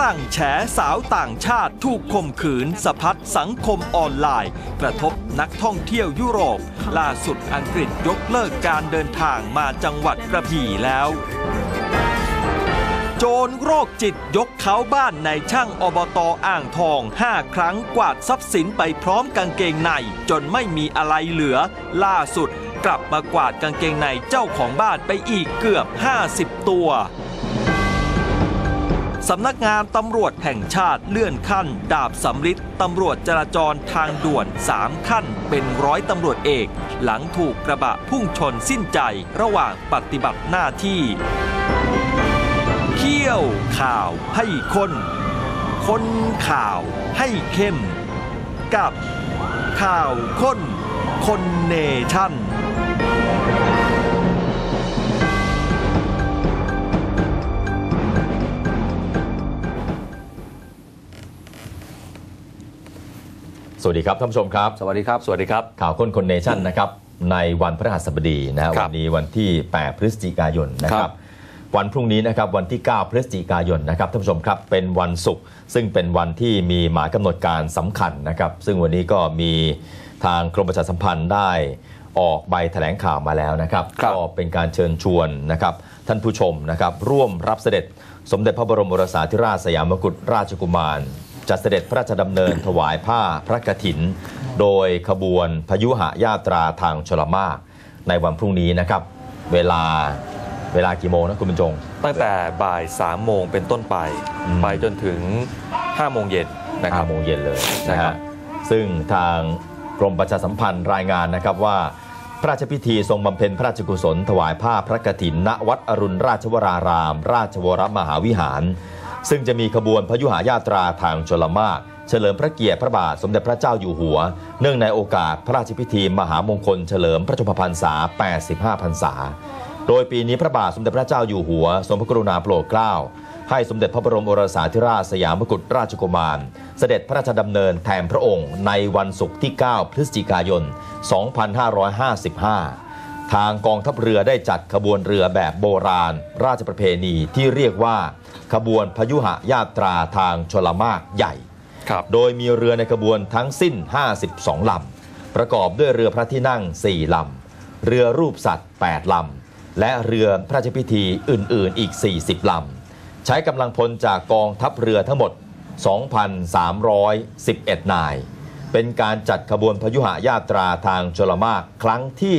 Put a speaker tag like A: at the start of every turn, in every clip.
A: รั่งแฉสาวต่างชาติถูกข่มขืนสะพัดสังคมออนไลน์ กระทบนักท่องเที่ยวยุโรป ล่าสุดอังกฤษยกเลิกการเดินทางมาจังหวัดกระบี่แล้ว โจรโรคจิตยกเขาบ้านในช่างอบตอ่างทอง 5 ครั้งกวาดทรัพย์สินไปพร้อมกางเกงใน จนไม่มีอะไรเหลือ ล่าสุดกลับมากวาดกางเกงในเจ้าของบ้านไปอีกเกือบ 50 ตัว สำนักงานตำรวจแห่งชาติเลื่อนขั้น ดาบสำริดตำรวจจราจรทางด่วน 3 ขั้น เป็นร้อยตำรวจเอก หลังถูกกระบะพุ่งชนสิ้นใจระหว่างปฏิบัติหน้าที่เขี้ยวข่าวให้คนคนข่าวให้เข้ม กับข่าวค้นคนเนชั่น
B: สวัสดีครับท่านผู้ชมครับ
C: สวัสดีครับ
D: สวัสดีครับ
B: ข่าวค้นคนเนชั่นนะครับในวันพฤหัสบดีนะฮะ
D: ครั
B: วั
D: บ
B: นนี้วันที่ 8 พฤศจิกายนนะค
C: ค
B: รั
C: รับบ
B: วันพรุ่งนี้นะครับวันที่ 9 พฤศจิกายนนะครับท่านผู้ชมครับเป็นวันศุกร์ซึ่งเป็นวันที่มีหมายกำหนดการสำคัญนะครับซึ่งวันนี้ก็มีทางกรมประชาสัมพันธ์ได้ออกใบแถลงข่าวมาแล้วนะครับ
C: ครับ
B: ก็เป็นการเชิญชวนนะครับท่านผู้ชมนะครับร่วมรับเสด็จสมเด็จพระบรมโอรสาธิราชสยามกุฎราชกุมาร จะเสด็จพระราชดำเนินถวายผ้าพระกฐิน โดยขบวนพยุหญาตราทางชลมากในวันพรุ่งนี้นะครับ เวลาเวลากี่โมงนะคุณบรรจง
D: ตั้งแต่บ่าย3โมงเป็นต้นไป
B: อืม
D: ไปจนถึง5โมงเย็นนะครับ
B: 5โมงเย็นเลย
D: ใช่
B: นะ
D: ครั
B: ฮะ
D: บ
B: ซึ่งทางกรมประชาสัมพันธ์รายงานนะครับว่า พระราชพิธีทรงบำเพ็ญพระราชกุศล ถวายผ้าพระกฐินณวัดอรุณราชวราราม ราชวรมหาวิหาร ซึ่งจะมีขบวนพยุหญาตราทางชลมาก เฉลิมพระเกียรติพระบาทสมเด็จพระเจ้าอยู่หัว เนื่องในโอกาสพระราชพิธีมหามงคลเฉลิมพระชนมพรรษา 85 พรรษา โดยปีนี้พระบาทสมเด็จพระเจ้าอยู่หัวทรงพระกรุณาโปรดเกล้า ให้สมเด็จพระบรมโอรสาธิราชสยามกุฎราชกุมาร เสด็จพระราชดำเนินแทนพระองค์ในวันศุกร์ที่ 9 พฤศจิกายน 2555 ทางกองทัพเรือได้จัดขบวนเรือแบบโบราณ ราชประเพณีที่เรียกว่า ขบวนพยุหญาตราทางชลมากใหญ่
D: ครับ
B: โดยมีเรือในขบวนทั้งสิ้น 52 ลำ ประกอบด้วยเรือพระที่นั่ง 4 ลำ เรือรูปสัตว์ 8 ลำ และเรือพระราชพิธีอื่น ๆ อีก 40 ลำ ใช้กำลังพลจากกองทัพเรือทั้งหมด 2,311 นาย เป็นการจัดขบวนพยุหญาตราทางชลมากครั้งที่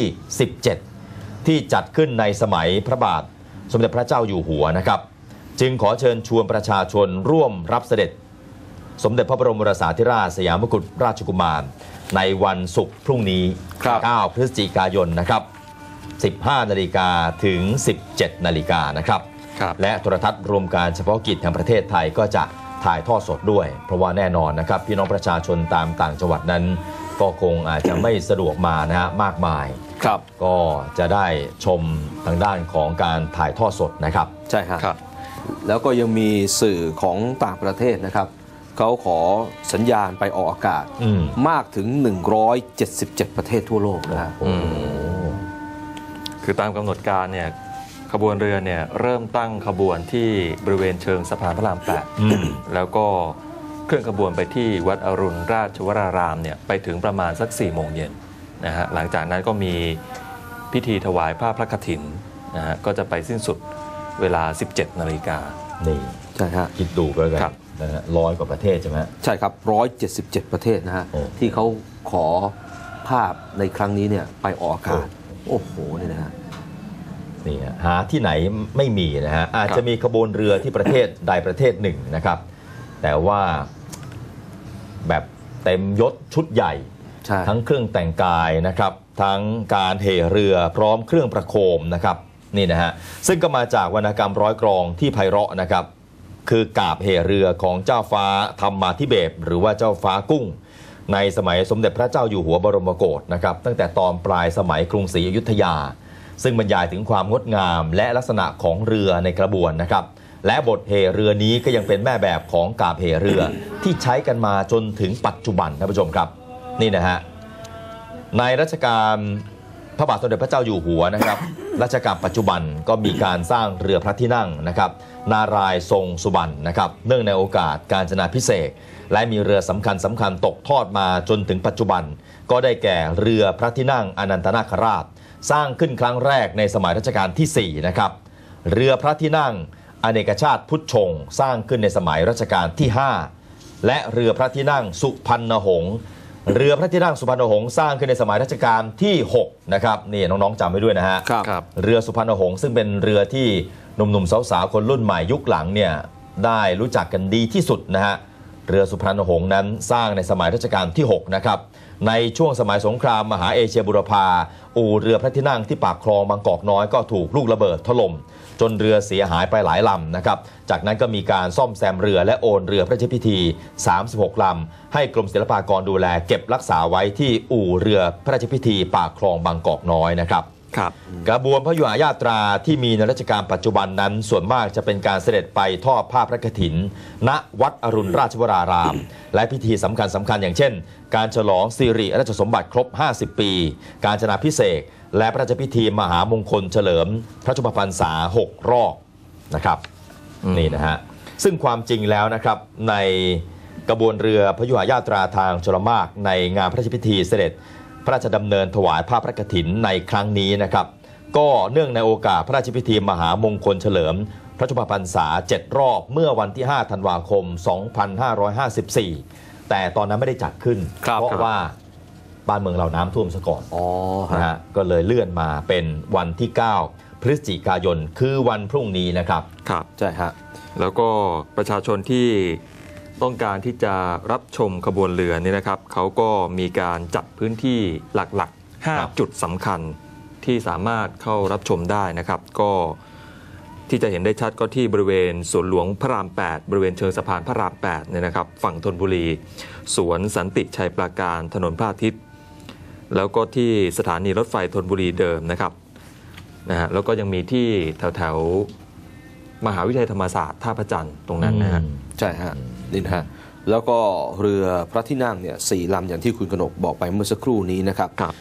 B: 17 ที่จัดขึ้นในสมัยพระบาทสมเด็จพระเจ้าอยู่หัวนะครับ จึงขอเชิญชวนประชาชนร่วมรับเสด็จ สมเด็จพระบรมโอรสาธิราชสยามกุฎราชกุมาร ในวันศุกร์พรุ่งนี้
C: ครับ
B: 9พฤศจิกายนนะครับ 15 นาฬิกาถึง 17 นาฬิกานะครับ
D: ครับ
B: และโทรทัศน์รวมการเฉพาะกิจแห่งประเทศไทยก็จะ ถ่ายทอดสดด้วย เพราะว่าแน่นอนนะครับพี่น้องประชาชนตามต่างจังหวัดนั้น ก็คงอาจจะไม่สะดวกมานะฮะมากมาย
C: ครับ
B: ก็จะได้ชมทางด้านของการถ่ายทอดสดนะครับ
C: ใช่ฮะ
D: ครับ
C: แล้วก็ยังมีสื่อของต่างประเทศนะครับ เขาขอสัญญาณไปออกอากาศ
B: อืม
C: มากถึง 177 ประเทศทั่วโลกนะฮะ
D: อืมคือตามกำหนดการเนี่ย ขบวนเรือเนี่ยเริ่มตั้งขบวนที่บริเวณเชิงสะพานพระรามแปด
B: อืม
D: แล้วก็เคลื่อนขบวนไปที่วัดอรุณราชวรารามเนี่ยไปถึงประมาณสัก4ี่โมงเย็นนะฮะหลังจากนั้นก็มีพิธีถวายผ้าพระกฐินนะฮะก็จะไปสิ้นสุดเวลา 17นาฬิกา
B: นี่
C: ใช่ฮะ
B: คิดดูก็แล้วกั
D: ครั
B: น
D: บ
B: นะฮะร้อยกว่าประเทศใช่ไหมฮะ
C: ใช่ครับ177ประเทศนะฮะ
B: โอ้
C: ที่เขาขอภาพในครั้งนี้เนี่ยไปออกอากาศ โอ้โหนี่นะฮะ
B: นี่ฮะหาที่ไหนไม่มีนะฮะอาจจะมีขบวนเรือที่ประเทศใดประเทศหนึ่งนะครับ แต่ว่าแบบเต็มยศชุดใหญ่
C: ใช่
B: ทั้งเครื่องแต่งกายนะครับ ทั้งการเหเรือพร้อมเครื่องประโคมนะครับนี่นะฮะซึ่งก็มาจากวรรณกรรมร้อยกรองที่ไพเราะนะครับ คือกาบเหเรือของเจ้าฟ้าธรรมาธิเบศรหรือว่าเจ้าฟ้ากุ้ง ในสมัยสมเด็จพระเจ้าอยู่หัวบรมโกศนะครับ ตั้งแต่ตอนปลายสมัยกรุงศรีอยุธยา ซึ่งบรรยายถึงความงดงามและลักษณะของเรือในกระบวนนะครับ และบทเหเรือนี้ก็ยังเป็นแม่แบบของกาบเหเรือที่ใช้กันมาจนถึงปัจจุบันท่านผู้ชมครับ นี่นะฮะในรัชกาลพระบาทสมเด็จพระเจ้าอยู่หัวนะครับ รัชกาลปัจจุบันก็มีการสร้างเรือพระที่นั่งนะครับ นารายทรงสุบรรณนะครับ เนื่องในโอกาสการจนาพิเศษและมีเรือสำคัญสำคัญตกทอดมาจนถึงปัจจุบัน ก็ได้แก่เรือพระที่นั่งอนันตนาคราช สร้างขึ้นครั้งแรกในสมัยรัชกาลที่ 4 นะครับ เรือพระที่นั่ง อเนกชาติพุทธชง สร้างขึ้นในสมัยรัชกาลที่ 5 และเรือพระที่นั่งสุพรรณหงษ์เรือพระที่นั่งสุพรรณหงษ์สร้างขึ้นในสมัยรัชกาลที่ 6 นะครับนี่น้องๆจำไว้ด้วยนะฮะ
C: ครับ
D: ครับ
B: เรือสุพรรณหงษ์ซึ่งเป็นเรือที่หนุ่มๆสาวๆคนรุ่นใหม่ยุคหลังเนี่ยได้รู้จักกันดีที่สุดนะฮะ เรือสุพรรณหงษ์นั้นสร้างในสมัยรัชกาลที่ 6 นะครับ ในช่วงสมัยสงครามมหาเอเชียบุรพา อู่เรือพระที่นั่งที่ปากคลองบางกอกน้อยก็ถูกลูกระเบิดถล่ม จนเรือเสียหายไปหลายลำนะครับ จากนั้นก็มีการซ่อมแซมเรือและโอนเรือพระราชพิธี 36 ลำ ให้กรมศิลปากรดูแลเก็บรักษาไว้ที่อู่เรือพระราชพิธีปากคลองบางกอกน้อยนะครับ
D: ครับ
B: กระบวนพระยุหญาตราที่มีในรัชกาลปัจจุบันนั้น ส่วนมากจะเป็นการเสด็จไปทอดผ้าพระกฐิน ณวัดอรุณราชวราราม และพิธีสำคัญสำคัญอย่างเช่น การฉลองสิริราชสมบัติครบ 50 ปี การจนาพิเศษกและพระราชพิธีมหามงคลเฉลิม พระชนมพรรษา6รอบนะครับ
D: อืม
B: นี่นะฮะซึ่งความจริงแล้วนะครับในกระบวนเรือพระยุหญาตราทางชลมากในงานพระราชพิธีเสด็จ พระราชดำเนินถวายผ้าพระกฐินในครั้งนี้นะครับ ก็เนื่องในโอกาสพระราชพิธีมหามงคลเฉลิม พระชนมพรรษา 7 รอบเมื่อวันที่ 5 ธันวาคม 2554 แต่ตอนนั้นไม่ได้จัดขึ้น
C: ครับ
B: เพราะ
C: ครับ
B: ว่าบ้านเมืองเราน้ำท่วมซะก่อน
C: อ๋อ
B: นะ
C: ฮะ
B: ฮะก็เลยเลื่อนมาเป็นวันที่ 9 พฤศจิกายนคือวันพรุ่งนี้นะครับ
D: ครับ
C: ใช่ฮะ
D: แล้วก็ประชาชนที่ ต้องการที่จะรับชมขบวนเรือนี่นะครับเขาก็มีการจัดพื้นที่หลักๆ
B: ครับ
D: 5จุดสำคัญที่สามารถเข้ารับชมได้นะครับ ก็ที่จะเห็นได้ชัดก็ที่บริเวณสวนหลวงพระราม 8 บริเวณเชิงสะพานพระราม8เนี่ยนะครับ ฝั่งธนบุรี สวนสันติชัยปราการถนนพระอาทิตย์ แล้วก็ที่สถานีรถไฟธนบุรีเดิมนะครับนะฮะแล้วก็ยังมีที่แถวแถวๆ มหาวิทยาลัยธรรมศาสตร์ท่าพระจันทร์ตรงนั้นนะฮะ
C: ใช่ฮะนี่นะฮะแล้วก็เรือพระที่นั่งเนี่ยสี่ลำอย่างที่คุณกนกบอกไปเมื่อสักครู่นี้นะครับ
D: ครับ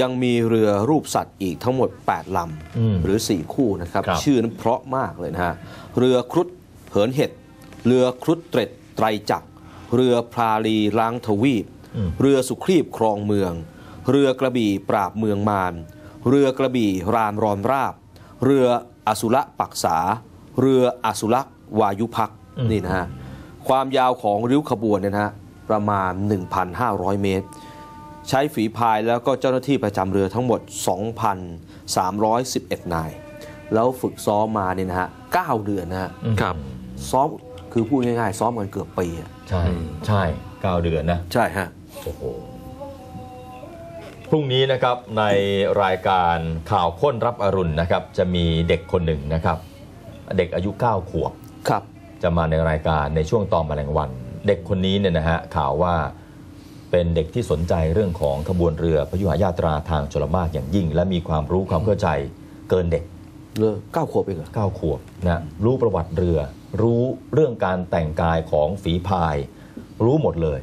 C: ยังมีเรือรูปสัตว์อีกทั้งหมด 8ล
B: อืมำ
C: หรือ 4 คู่นะครับ
B: ครับ
C: ชื่อนั้นเพราะมากเลยนะฮะ เรือครุฑเหินเห็ด เรือครุฑเตร็ดไตรจักร เรือพราลีล้างทวีป
B: อืม
C: เรือสุครีบครองเมือง เรือกระบี่ปราบเมืองมาร เรือกระบี่รามรอนราบ เรืออสุรปักษา เรืออสุรวายุพักษ์นี่นะฮะความยาวของริ้วขบวนเนี่ยนะฮะประมาณ 1,500 เมตร ใช้ฝีพายแล้วก็เจ้าหน้าที่ประจำเรือทั้งหมด 2,311 นาย แล้วฝึกซ้อมมาเนี่ยนะฮะ9เดือนนะฮะ
D: ครับ
C: ซ้อมคือพูดง่ายๆ ซ้อมกันเกือบปีอะ
B: ใช่ใช่เก้าเดือนนะ
C: ใช่ฮะ
B: โอ้โหพรุ่งนี้นะครับในรายการข่าวค้นรับอรุณนะครับ จะมีเด็กคนหนึ่งนะครับ เด็กอายุ 9 ขวบ
C: ครับ
B: จะมาในรายการในช่วงตอนแมลงวัน เด็กคนนี้เนี่ยนะฮะข่าวว่าเป็นเด็กที่สนใจเรื่องของขบวนเรือพยุหญาตราทางชลมากอย่างยิ่ง และมีความรู้ความเข้าใจเกินเด็ก
C: เรือเก้าขวบเองเหรอ
B: 9ขวบนะรู้ประวัติเรือ รู้เรื่องการแต่งกายของฝีพาย รู้หมดเลย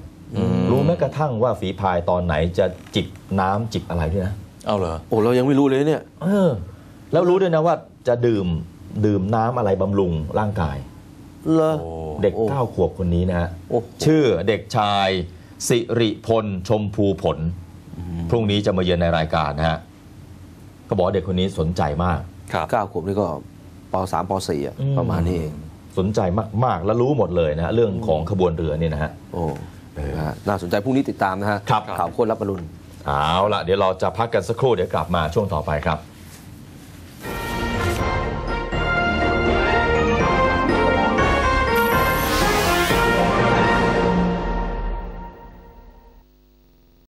B: รู้แม้กระทั่งว่าฝีพายตอนไหนจะจิบน้ำจิบอะไรด้วยนะ
D: เอาเหรอ
C: โอ้เรายังไม่รู้เลยเนี่ย
B: เออแล้วรู้ด้วยนะว่าจะดื่ม ดื่มน้ำอะไรบำรุงร่างกาย
C: เลอ
D: โอ้
B: เด็ก
C: โอ้
B: 9ขวบคนนี้นะฮะ
C: โอ้โห
B: ชื่อเด็กชาย สิริพลชมพูผล พรุ่งนี้จะมาเยือนในรายการนะฮะก็บอกว่าเด็กคนนี้สนใจมาก
D: ครับ
C: เก้าขวบนี่ก็ปสามปสี่อะ
B: อืม
C: ประมาณนี้เอง
B: สนใจมากๆ และรู้หมดเลยนะฮะเรื่องของขบวนเรือเนี่ยนะฮะ
C: โอ้นะฮะน่าสนใจพรุ่งนี้ติดตามนะฮะ
B: ครับ
C: ข่าวโค้นรับอรุณ
B: เอาละเดี๋ยวเราจะพักกันสักครู่เดี๋ยวกลับมาช่วงต่อไปครับ